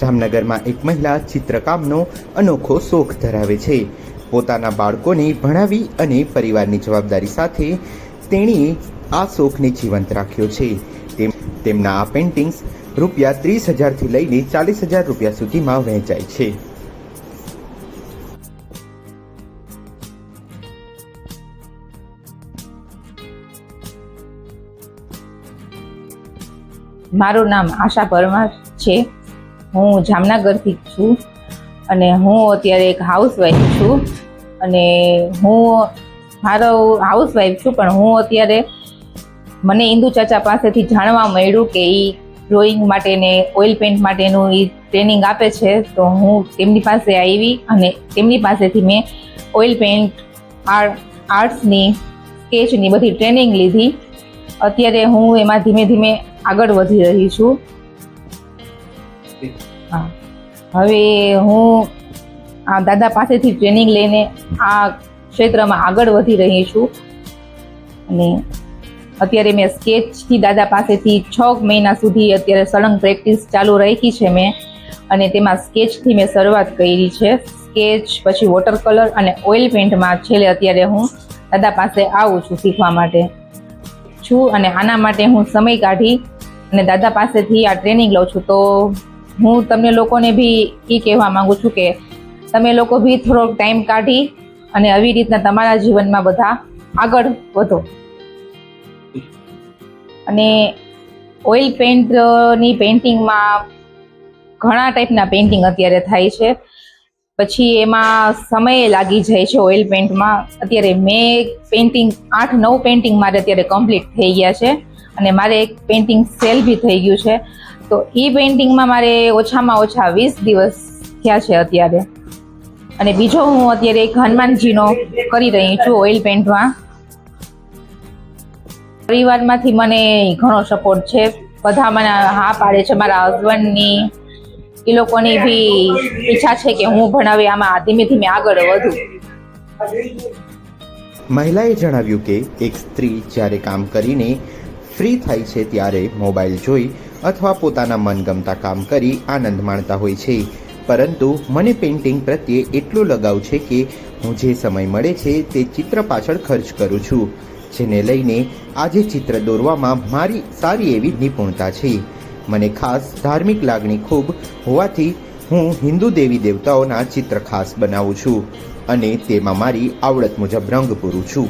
જામનગરમાં એક મહિલા ચિત્રકામનો અનોખો શોખ ધરાવે છે. પોતાના બાળકોને ભણાવી અને પરિવારની જવાબદારી સાથે તેણીએ આ શોખને જીવંત રાખ્યો છે. તેમ તેમના આ પેઇન્ટિંગ્સ રૂપિયા ત્રીસ હજારથી લઈને ચાલીસ હજાર રૂપિયા સુધીમાં વહેંચાય છે. મારું નામ આશા પરમાર છે. હું જામનગરથી છું અને હું અત્યારે એક હાઉસવાઈફ છું અને હું મારો હાઉસવાઈફ છું, પણ હું અત્યારે મને ઇન્દુ ચાચા પાસેથી જાણવા મળ્યું કે એ ડ્રોઈંગ માટે ને ઓઇલ પેઇન્ટ માટેનું એ ટ્રેનિંગ આપે છે, તો હું તેમની પાસે આવી અને તેમની પાસેથી મેં ઓઇલ પેન્ટ આર્ટ્સની સ્કેચની બધી ટ્રેનિંગ લીધી. અત્યારે હું એમાં ધીમે ધીમે આગળ વધી રહી છું. હા. હવે હું આ દાદા પાસેથી ટ્રેનિંગ લઈને આ ક્ષેત્રમાં આગળ વધી રહી છું. અને અત્યારે મેં સ્કેચથી દાદા પાસેથી છ મહિના સુધી અત્યારે સળંગ પ્રેક્ટિસ ચાલુ રાખી છે મેં. અને તેમાં સ્કેચથી મેં શરૂઆત કરી છે. સ્કેચ, પછી વોટર કલર અને ઓઇલ પેઇન્ટમાં છેલ્લે અત્યારે હું દાદા પાસે આવું છું શીખવા માટે. છું અને આના માટે હું સમય કાઢી અને દાદા પાસેથી આ ટ્રેનિંગ લઉં છું. તો હું તમને લોકોને બી એ કહેવા માંગુ છું કે તમે લોકો બી થોડોક ટાઈમ કાઢી અને આવી રીતના તમારા જીવનમાં બધા આગળ વધો. અને ઓઇલ પેઇન્ટની પેઇન્ટિંગમાં ઘણા ટાઈપના પેઇન્ટિંગ અત્યારે થાય છે. પછી એમાં સમય લાગી જાય છે ઓઇલ પેઇન્ટમાં અત્યારે મેં પેઇન્ટિંગ આઠ નવ પેઇન્ટિંગ મારે અત્યારે કમ્પ્લીટ થઈ ગયા છે. અને મારે એક પેઇન્ટિંગ સેલ બી થઈ ગયું છે. તો એ પેઇન્ટિંગમાં મારે ઓછામાં ઓછા વીસ દિવસ થયા છે અત્યારે. અને બીજો હું અત્યારે એક હનુમાનજીનો કરી રહી છું ઓઇલ પેઇન્ટમાં પરિવારમાંથી મને ઘણો સપોર્ટ છે. બધા મને હા પાડે છે. મારા હસબન્ડની એ લોકોની બી ઈચ્છા છે કે હું ભણાવી. આમાં ધીમે ધીમે આગળ વધું. મહિલાએ જણાવ્યું કે એક સ્ત્રી જ્યારે કામ કરીને ફ્રી થાય છે ત્યારે મોબાઈલ જોઈ અથવા પોતાના મનગમતા કામ કરી આનંદ માણતા હોય છે. પરંતુ મને પેઇન્ટિંગ પ્રત્યે એટલો લગાવ છે કે હું જે સમય મળે છે તે ચિત્ર પાછળ ખર્ચ કરું છું, જેને લઈને આજે ચિત્ર દોરવામાં મારી સારી એવી નિપુણતા છે. મને ખાસ ધાર્મિક લાગણી ખૂબ હોવાથી હું હિન્દુ દેવી દેવતાઓના ચિત્ર ખાસ બનાવું છું અને તેમાં મારી આવડત મુજબ રંગ પૂરું છું.